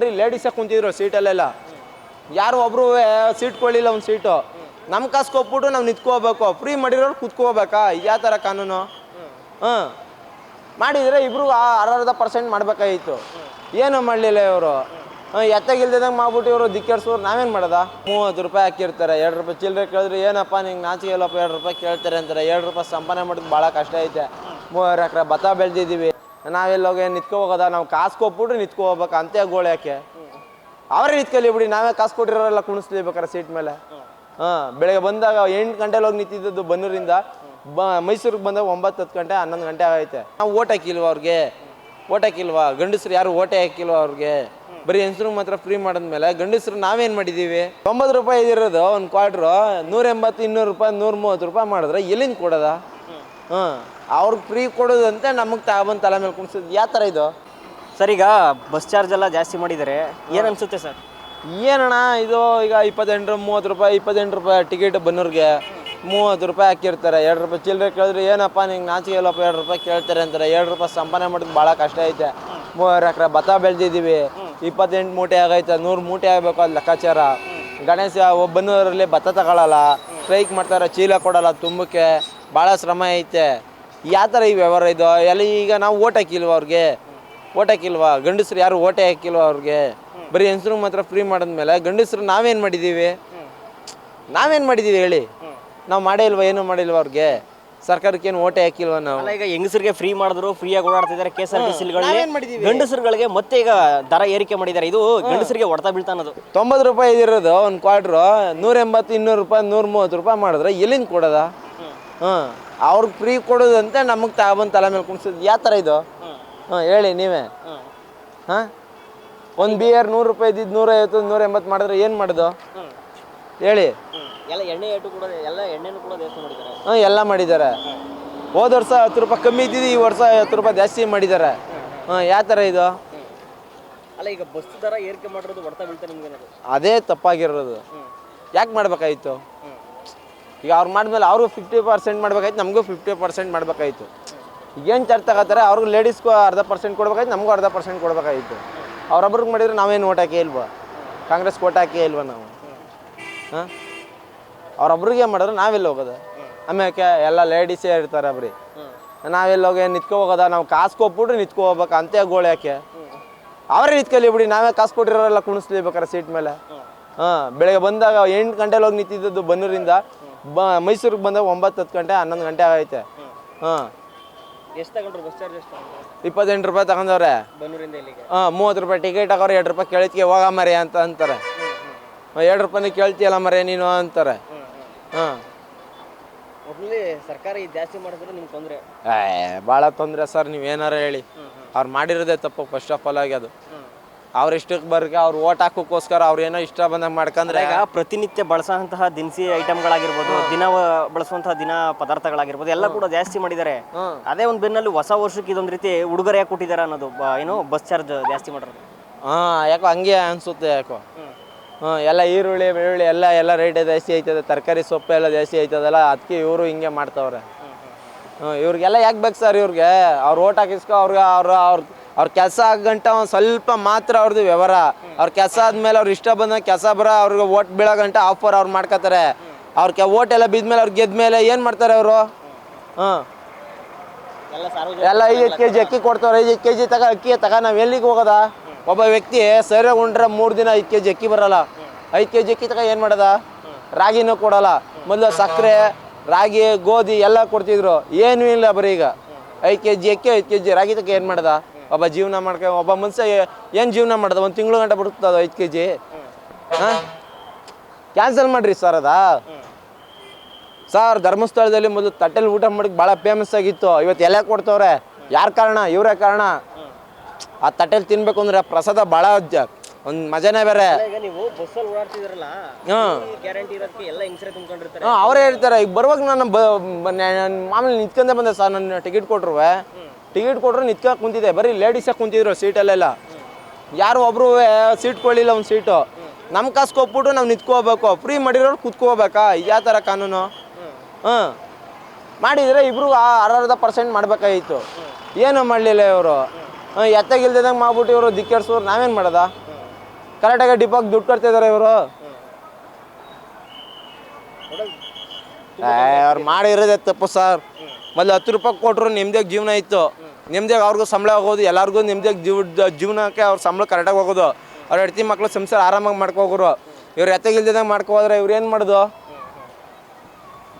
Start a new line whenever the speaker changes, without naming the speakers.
ಬರೀ ಲೇಡೀಸೇ ಕುಂತಿದ್ರು ಸೀಟಲ್ಲೆಲ್ಲ ಯಾರು ಒಬ್ರು ಸೀಟ್ ಕೊಡಲಿಲ್ಲ ಒಂದು ಸೀಟು ನಮ್ಮ ಕಾಸು ಕೊಟ್ಬಿಟ್ಟು ನಾವು ನಿಂತ್ಕೋಬೇಕು. ಫ್ರೀ ಮಾಡಿರೋರು ಕುತ್ಕೋಬೇಕಾ? ಯಾವ ಥರ ಕಾನೂನು? ಹಾಂ. ಮಾಡಿದರೆ ಇಬ್ರು ಅರ್ಧ ಪರ್ಸೆಂಟ್ ಮಾಡಬೇಕಾಗಿತ್ತು. ಏನು ಮಾಡಲಿಲ್ಲ ಇವರು? ಎತ್ತಾಗಿಲ್ದಂಗೆ ಮಾಡ್ಬಿಟ್ಟು ಇವರು ದಿಕ್ಕರ್ಸೋರು ನಾವೇನು ಮಾಡೋದಾ? ಮೂವತ್ತು ರೂಪಾಯಿ ಹಾಕಿರ್ತಾರೆ. ಎರಡು ರೂಪಾಯಿ ಚಿಲ್ಲರೆ ಕೇಳಿದ್ರೆ ಏನಪ್ಪ ನಿಂಗೆ ನಾಚಿಕೆ ಇಲ್ಲಪ್ಪ, ಎರಡು ರೂಪಾಯಿ ಕೇಳ್ತಾರೆ ಅಂತಾರೆ. ಎರಡು ರೂಪಾಯಿ ಸಂಪಾದನೆ ಮಾಡೋದು ಭಾಳ ಕಷ್ಟ ಐತೆ. ಮೂವರು ಎಕರೆ ಭತ್ತ ಬೆಳೆದಿದ್ದೀವಿ. ನಾವೆಲ್ಲೋಗಿ ನಿಂತ್ಕೊ ಹೋಗೋದ ನಾವು ಕಾಸು ಕೊಟ್ಬಿಟ್ರೆ ನಿಂತ್ಕೊ ಹೋಗ್ಬೇಕು ಅಂತೆ ಗೋಳು ಯಾಕೆ? ಅವರೇ ನಿಂತ್ಕೊಳ್ಳಿ ಬಿಡಿ, ನಾವೇ ಕಾಸು ಕೊಟ್ಟಿರೋರೆಲ್ಲ ಕುಣಿಸ್ತೀವಿ ಬೇಕಾರೆ ಸೀಟ್ ಮೇಲೆ. ಹಾಂ, ಬೆಳಗ್ಗೆ ಬಂದಾಗ ಎಂಟು ಗಂಟೆಲಿ ಹೋಗಿ ನಿಂತಿದ್ದದ್ದು ಬನ್ನೂರಿಂದ. ಬ, ಮೈಸೂರಿಗೆ ಬಂದಾಗ ಒಂಬತ್ತು ಹತ್ತು ಗಂಟೆ, ಹನ್ನೊಂದು ಗಂಟೆ ಆಗೈತೆ. ನಾವು ಓಟ್ ಹಾಕಿಲ್ವ ಅವ್ರಿಗೆ? ಓಟ್ ಹಾಕಿಲ್ವ? ಗಂಡಸ್ರು ಯಾರು ಓಟೇ ಹಾಕಿಲ್ವಾ ಅವ್ರಿಗೆ? ಬರೀ ಹೆಂಗಸ್ರಿಗೆ ಮಾತ್ರ ಫ್ರೀ ಮಾಡಿದ್ಮೇಲೆ ಗಂಡಸ್ರು ನಾವೇನು ಮಾಡಿದ್ದೀವಿ ತೊಂಬತ್ತು ರೂಪಾಯಿ ಇದಿರೋದು ಒಂದು ಕ್ವಾರ್ಟ್ರು ನೂರ ಎಂಬತ್ತು, ಇನ್ನೂರು ರೂಪಾಯಿ, ನೂರ ಮೂವತ್ತು ರೂಪಾಯಿ ಮಾಡಿದ್ರೆ ಎಲ್ಲಿಂದ ಕೊಡೋದ? ಹಾಂ. ಅವ್ರಿಗೆ ಫ್ರೀ ಕೊಡೋದಂತೆ ನಮಗೆ ತಗೊಬಂದು ತಲೆ ಮೇಲೆ ಕುಣಿಸೋದು. ಯಾವ ಥರ ಇದು?
ಸರ್ ಈಗ ಬಸ್ ಚಾರ್ಜ್ ಎಲ್ಲ ಜಾಸ್ತಿ ಮಾಡಿದ್ದಾರೆ ಏನು ಅನಿಸುತ್ತೆ ಸರ್?
ಏನಣ್ಣ ಇದು ಈಗ ಇಪ್ಪತ್ತೆಂಟು ಮೂವತ್ತು ರೂಪಾಯಿ ಇಪ್ಪತ್ತೆಂಟು ರೂಪಾಯಿ ಟಿಕೆಟ್ ಬನ್ನೋರಿಗೆ ಮೂವತ್ತು ರೂಪಾಯಿ ಹಾಕಿರ್ತಾರೆ. ಎರಡು ರೂಪಾಯಿ ಚಿಲ್ಲರೆ ಕೇಳಿದ್ರೆ ಏನಪ್ಪ ನಿಂಗೆ ನಾಚಿಕೆ ಇಲ್ಲಪ್ಪ ಎರಡು ರೂಪಾಯಿ ಕೇಳ್ತಾರೆ ಅಂತಾರೆ. ಎರಡು ರೂಪಾಯಿ ಸಂಪಾದನೆ ಮಾಡೋದು ಭಾಳ ಕಷ್ಟ ಐತೆ. ಮೂವರು ಎಕರೆ ಭತ್ತ ಬೆಳೆದಿದ್ದೀವಿ ಇಪ್ಪತ್ತೆಂಟು ಮೂಟೆ ಆಗೈತೆ ನೂರು ಮೂಟೆ ಆಗಬೇಕು ಅದು ಲೆಕ್ಕಾಚಾರ. ಗಣೇಶ ಒಬ್ಬನೂರಲ್ಲಿ ಭತ್ತ ತಗೊಳ್ಳಲ್ಲ ಸ್ಟ್ರೈಕ್ ಮಾಡ್ತಾರೆ ಚೀಲ ಕೊಡಲ್ಲ ತುಂಬಕ್ಕೆ. ಭಾಳ ಶ್ರಮ ಐತೆ. ಯಾವ ಥರ ಈ ವ್ಯವಹಾರ ಇದು? ಎಲ್ಲ ಈಗ ನಾವು ಓಟ್ ಹಾಕಿಲ್ವ ಅವ್ರಿಗೆ? ಓಟ್ ಹಾಕಿಲ್ವಾ? ಗಂಡಸ್ರು ಯಾರು ಓಟೆ ಹಾಕಿಲ್ವ ಅವ್ರಿಗೆ? ಬರೀ ಹೆಂಗಸ್ರಿಗೆ ಮಾತ್ರ ಫ್ರೀ ಮಾಡಿದ್ಮೇಲೆ ಗಂಡಸ್ರು ನಾವೇನು ಮಾಡಿದ್ದೀವಿ ನಾವೇನು ಮಾಡಿದ್ದೀವಿ ಹೇಳಿ. ನಾವು ಮಾಡೇ ಇಲ್ವಾ? ಏನೂ ಮಾಡಿಲ್ವ ಅವ್ರಿಗೆ? ಸರ್ಕಾರಕ್ಕೆ ಏನು ಓಟೆ ಹಾಕಿಲ್ವಾ ನಾವು?
ಅಲ್ಲ ಈಗ ಹೆಂಗಸರಿಗೆ ಫ್ರೀ ಮಾಡಿದ್ರು ಫ್ರೀಯಾಗಿ ಓಡಾಡ್ತಿದ್ದಾರೆ ಕೆ ಎಸ್ ಆರ್ ಟಿ
ಮಾಡಿದೀವಿ?
ಗಂಡಸರುಗಳಿಗೆ ಮತ್ತೆ ಈಗ ದರ ಏರಿಕೆ ಮಾಡಿದ್ದಾರೆ. ಇದು ಗಂಡಸರಿಗೆ ಹೊಡೆತ ಬೀಳ್ತಾ ಅನ್ನೋದು.
ತೊಂಬತ್ತು ರೂಪಾಯಿ ಇದಿರೋದು ಒಂದು ಕ್ವಾರ್ಟ್ರು ನೂರ ಎಂಬತ್ತು ಇನ್ನೂರು ರೂಪಾಯಿ ನೂರ ಮೂವತ್ತು ರೂಪಾಯಿ ಮಾಡಿದ್ರೆ ಎಲ್ಲಿಂದ ಕೊಡೋದ? ಹಾಂ. ಅವ್ರಿಗೆ ಫ್ರೀ ಕೊಡೋದಂತೆ ನಮಗೆ ತಗೊಬಂದು ತಲೆ ಮೇಲೆ ಕುಣಿಸೋದು. ಯಾವ ಥರ ಇದು? ಹಾಂ. ಹೇಳಿ ನೀವೇ. ಹಾಂ. ಒಂದು ಬಿಯರ್ ನೂರು ರೂಪಾಯಿ ಇದ್ದಿದ್ದು ನೂರೈವತ್ತು ನೂರ ಎಂಬತ್ತು ಮಾಡಿದ್ರೆ ಏನು ಮಾಡೋದು? ಹೇಳಿ.
ಎಲ್ಲ ಎಣ್ಣೆ ಏಟು ಕೂಡ ಎಲ್ಲ ಎಣ್ಣೆನೂ ಕೂಡ ಜಾಸ್ತಿ ಮಾಡಿದ್ದಾರೆ.
ಹಾಂ ಎಲ್ಲ ಮಾಡಿದ್ದಾರೆ. ಹೋದ ವರ್ಷ ಹತ್ತು ರೂಪಾಯಿ ಕಮ್ಮಿ ಇದ್ದಿದ್ದು ಈ ವರ್ಷ ಹತ್ತು ರೂಪಾಯಿ ಜಾಸ್ತಿ ಮಾಡಿದ್ದಾರೆ. ಹಾಂ ಯಾವ ಥರ ಇದು?
ಅಲ್ಲ ಈಗ ಬಸ್ ದರ ಏರಿಕೆ ಮಾಡಿರೋದು ಹೊಡೆತ ಬೀಳ್ತಾರೆ ನಿಮ್ಗೆ
ಅದೇ ತಪ್ಪಾಗಿರೋದು. ಯಾಕೆ ಮಾಡ್ಬೇಕಾಗಿತ್ತು? ಈಗ ಅವ್ರು ಮಾಡಿದ್ಮೇಲೆ ಅವ್ರಿಗೂ ಫಿಫ್ಟಿ ಪರ್ಸೆಂಟ್ ಮಾಡ್ಬೇಕಾಯ್ತು, ನಮಗೂ ಫಿಫ್ಟಿ ಪರ್ಸೆಂಟ್ ಮಾಡಬೇಕಾಯ್ತು. ಏನು ಚಾರ್ಜ್ ತಗೋತಾರೆ, ಅವ್ರಿಗೆ ಲೇಡೀಸ್ಗೂ ಅರ್ಧ ಪರ್ಸೆಂಟ್ ಕೊಡ್ಬೇಕಾಯ್ತು, ನಮಗೂ ಅರ್ಧ ಪರ್ಸೆಂಟ್ ಕೊಡಬೇಕಾಯ್ತು. ಅವ್ರೊಬ್ರಿಗೆ ಮಾಡಿದ್ರೆ ನಾವೇನು ಓಟ್ ಹಾಕಿ ಇಲ್ವಾ? ಕಾಂಗ್ರೆಸ್ ಓಟ್ ಹಾಕಿ ಇಲ್ವಾ ನಾವು? ಹಾಂ? ಅವ್ರೊಬ್ರಿಗೆ ಮಾಡಿದ್ರೆ ನಾವೆಲ್ಲ ಹೋಗೋದು? ಆಮೇಲೆ ಎಲ್ಲ ಲೇಡೀಸೇ ಇರ್ತಾರೆ ಅವ್ರಿ ನಾವೆಲ್ಲ ಹೋಗಿ ನಿಂತ್ಕೊ ಹೋಗೋದ? ನಾವು ಕಾಸು ಕೊಟ್ಬಿಟ್ಟು ನಿಂತ್ಕೊ ಹೋಗ್ಬೇಕು, ಅಂತೆ ಗೋಳು ಯಾಕೆ? ಅವರೇ ನಿತ್ಕಲಿ ಬಿಡಿ, ನಾವೇ ಕಾಸು ಕೊಟ್ಟಿರೋರೆಲ್ಲ ಕುಣಿಸ್ಲೇಬೇಕಾರೆ ಬೇಕಾರೆ ಸೀಟ್ ಮೇಲೆ. ಹಾಂ, ಬೆಳಗ್ಗೆ ಬಂದಾಗ ಎಂಟು ಗಂಟೆಲಿ ಹೋಗಿ ನಿಂತಿದ್ದದ್ದು ಬನ್ನೂರಿಂದ. ಬ ಮೈಸೂರಿಗೆ ಬಂದಾಗ ಒಂಬತ್ತು ಹತ್ತು ಗಂಟೆ ಹನ್ನೊಂದು ಗಂಟೆ ಆಗೈತೆ. ಹಾಂ.
ಎಷ್ಟು ತಗೊಂಡ್ರು ಬಸ್ ಚಾರ್ಜ್ ಎಷ್ಟು
ಇಪ್ಪತ್ತೆಂಟು ರೂಪಾಯಿ ತಗೊಂಡವ್ರೆ.
ಬನ್ನೂರಿಂದ ಇಲ್ಲಿಗೆ?
ಹಾಂ ಮೂವತ್ತು ರೂಪಾಯಿ ಟಿಕೆಟ್ ಹಾಕೋರು ಎರಡು ರೂಪಾಯಿ ಕೇಳಿದ್ಕೆ ಹೋಗ ಮರಿ ಅಂತ ಅಂತಾರೆ. ಎರಡು ರೂಪಾಯಿ ಕೇಳ್ತೀಯಲ್ಲ ಮರೆ ನೀನು ಅಂತಾರೆ. ಹಾಂ.
ಒಟ್ನಲ್ಲಿ ಸರ್ಕಾರ ಇದು ಜಾಸ್ತಿ ಮಾಡಿದ್ರೆ ನಿಮ್ಗೆ ತೊಂದರೆ?
ಏ ಭಾಳ ತೊಂದರೆ ಸರ್ ನೀವು ಏನಾರ ಹೇಳಿ ಅವ್ರು ಮಾಡಿರೋದೇ ತಪ್ಪು ಫಸ್ಟ್ ಆಫ್ ಆಲ್ ಆಗಿ ಅದು. ಅವ್ರ ಇಷ್ಟಕ್ಕೆ ಬರ್ಗೆ ಅವ್ರು ಓಟ್ ಹಾಕೋಕ್ಕೋಸ್ಕರ ಅವ್ರು ಏನೋ ಇಷ್ಟ ಬಂದಂಗೆ ಮಾಡ್ಕಂದ್ರೆ
ಈಗ ಪ್ರತಿನಿತ್ಯ ಬಳಸುವಂತಹ ದಿನಸಿ ಐಟಮ್ಗಳಾಗಿರ್ಬೋದು ದಿನ ಬಳಸುವಂತಹ ದಿನ ಪದಾರ್ಥಗಳಾಗಿರ್ಬೋದು ಎಲ್ಲ ಕೂಡ ಜಾಸ್ತಿ ಮಾಡಿದ್ದಾರೆ ಅದೇ ಒಂದು ಬೆನ್ನಲ್ಲಿ ಹೊಸ ವರ್ಷಕ್ಕೆ ಇದೊಂದು ರೀತಿ ಉಡುಗೊರೆ ಕೊಟ್ಟಿದ್ದಾರೆ ಅನ್ನೋದು ಬ- ಏನು ಬಸ್ ಚಾರ್ಜ್ ಜಾಸ್ತಿ ಮಾಡಿರೋದು.
ಹಾಂ ಯಾಕೋ ಹಂಗೆ ಅನ್ಸುತ್ತೆ ಯಾಕೋ. ಹಾಂ ಎಲ್ಲ ಈರುಳ್ಳಿ ಬೆಳ್ಳುಳ್ಳಿ ಎಲ್ಲ ಎಲ್ಲ ರೇಟ್ ಜಾಸ್ತಿ ಆಯ್ತದೆ ತರಕಾರಿ ಸೊಪ್ಪು ಎಲ್ಲ ಜಾಸ್ತಿ ಆಯ್ತದಲ್ಲ ಅದಕ್ಕೆ ಇವರು ಹಿಂಗೆ ಮಾಡ್ತಾವ್ರೆ. ಹ್ಞೂ ಇವ್ರಿಗೆಲ್ಲ ಯಾಕೆ ಬೇಕು ಸರ್ ಇವ್ರಿಗೆ? ಅವ್ರು ಓಟ್ ಹಾಕಿಸ್ಕೊ ಅವ್ರಿಗೆ ಅವ್ರ ಅವ್ರ ಅವ್ರ ಕೆಲಸ ಆಗಂಟ ಒಂದು ಸ್ವಲ್ಪ ಮಾತ್ರ ಅವ್ರದ್ದು ವ್ಯವಹಾರ. ಅವ್ರ ಕೆಲಸ ಆದ್ಮೇಲೆ ಅವ್ರು ಇಷ್ಟ ಬಂದ ಕೆಲಸ ಬರೋ ಅವ್ರಿಗೆ ಓಟ್ ಬೀಳೋ ಗಂಟ ಆಫರ್ ಅವ್ರು ಮಾಡ್ಕೋತಾರೆ ಅವ್ರ ಕೆ ಓಟ್ ಎಲ್ಲ ಬಿದ್ಮೇಲೆ ಅವ್ರು ಗೆದ್ಮೇಲೆ ಏನು ಮಾಡ್ತಾರೆ ಅವರು? ಹಾಂ.
ಎಲ್ಲ
ಐದು ಕೆ ಜಿ ಅಕ್ಕಿ ಕೊಡ್ತಾವ್ರೆ ಐದೈದು ಕೆ ಜಿ ತಗ ಅಕ್ಕಿ ತಗ, ನಾವು ಎಲ್ಲಿಗೆ ಹೋಗೋದ? ಒಬ್ಬ ವ್ಯಕ್ತಿ ಸರಿ ಉಂಡ್ರೆ ಮೂರು ದಿನ ಐದು ಕೆ ಜಿ ಅಕ್ಕಿ ಬರಲ್ಲ. ಐದು ಕೆ ಜಿ ಅಕ್ಕಿ ತಗ ಏನು ಮಾಡೋದ? ರಾಗಿನೂ ಕೊಡಲ್ಲ. ಮೊದಲು ಸಕ್ಕರೆ, ರಾಗಿ, ಗೋಧಿ ಎಲ್ಲ ಕೊಡ್ತಿದ್ರು. ಏನೂ ಇಲ್ಲ ಬರೀ ಈಗ. ಐದು ಕೆ ಜಿ ಅಕ್ಕಿ, ಐದು ಕೆ ಜಿ ರಾಗಿ ತಗ ಏನು ಮಾಡ್ದ? ಒಬ್ಬ ಜೀವನ ಮಾಡ್ಕೊ ಒಬ್ಬ ಮನುಷ್ಯ ಏನು ಜೀವನ ಮಾಡ್ದ? ಒಂದು ತಿಂಗಳು ಗಂಟೆ ಅದು ಐದು ಕೆ ಜಿ ಹಾಂ? ಕ್ಯಾನ್ಸಲ್ ಮಾಡ್ರಿ ಸರ್ ಅದಾ. ಸರ್ ಧರ್ಮಸ್ಥಳದಲ್ಲಿ ಮೊದಲು ತಟ್ಟೆಲಿ ಊಟ ಮಾಡಕ್ಕೆ ಭಾಳ ಫೇಮಸ್ ಆಗಿತ್ತು. ಇವತ್ತು ಎಲೆ ಕೊಡ್ತವ್ರೆ. ಯಾರ ಕಾರಣ? ಇವರೇ ಕಾರಣ. ಆ ತಟ್ಟೆಲಿ ತಿನ್ಬೇಕು ಅಂದ್ರೆ ಪ್ರಸಾದ ಭಾಳ ಒಂದು ಮಜಾನೇ ಬೇರೆ. ಹಾಂ.
ಎಲ್ಲ ತುಂಬ್ಕೊಂಡಿರ್ತಾರೆ.
ಅವರೇ ಹೇಳ್ತಾರೆ. ಈಗ ಬರುವಾಗ ನಾನು ಮಾಮೂಲಿ ನಿಂತ್ಕೊಂಡೇ ಬಂದೆ ಸರ್. ನನ್ನ ಟಿಕೆಟ್ ಕೊಟ್ರು ಟಿಕೆಟ್ ಕೊಟ್ರು ನಿಂತ್ಕ ಕುಂತಿದ್ದೆ. ಬರೀ ಲೇಡೀಸಾಗಿ ಕುಂತಿದ್ರು ಸೀಟಲ್ಲೆಲ್ಲ. ಯಾರು ಒಬ್ರು ಸೀಟ್ ಕೊಳ್ಳಿಲ್ಲ ಒಂದು ಸೀಟು. ನಮ್ಮ ಕಾಸು ಕೊಟ್ಬಿಟ್ಟು ನಾವು ನಿಂತ್ಕೋಬೇಕು. ಫ್ರೀ ಮಾಡಿರೋರು ಕುತ್ಕೋಬೇಕಾ? ಯಾವ ಥರ ಕಾನೂನು? ಹಾಂ. ಮಾಡಿದರೆ ಇಬ್ರು ಅರ್ಧ ಪರ್ಸೆಂಟ್ ಮಾಡಬೇಕಾಗಿತ್ತು. ಏನು ಮಾಡಲಿಲ್ಲ ಇವರು? ಎತ್ತಾಗಿಲ್ದಂಗೆ ಮಾಡ್ಬಿಟ್ಟು ಇವರು ದಿಕ್ಕರ್ಸೋರು ನಾವೇನು ಮಾಡೋದ? ಕರೆಕ್ಟಾಗಿ ಡಿಪಾಕ್ ದುಡ್ಡು ಕೊಡ್ತಿದ್ದಾರೆ ಇವರು. ಅವ್ರು ಮಾಡಿರೋದೇ ತಪ್ಪು ಸರ್. ಮೊದಲು ಹತ್ತು ರೂಪಾಯಿ ಕೊಟ್ಟರು ನಿಮ್ದೇ ಜೀವನ ಇತ್ತು. ನೆಮ್ಮದಿಯಾಗಿ ಅವ್ರಿಗೂ ಸಂಬಳ ಆಗೋದು, ಎಲ್ಲರಿಗೂ ನೆಮ್ಮದಿಯಾಗಿ ಜೀವ, ಜೀವನಕ್ಕೆ ಅವ್ರ ಸಂಬಳ ಕರೆಕ್ಟಾಗಿ ಹೋಗೋದು. ಅವ್ರ ಹೆಂಡತಿ ಮಕ್ಳು ಸಂಸಾರ ಆರಾಮಾಗಿ ಮಾಡ್ಕೋಗೋರು ಇವ್ರು ಎತ್ತಗಿಲ್ದಂಗೆ ಮಾಡ್ಕೊ ಹೋದ್ರೆ ಇವ್ರು ಏನು ಮಾಡೋದು?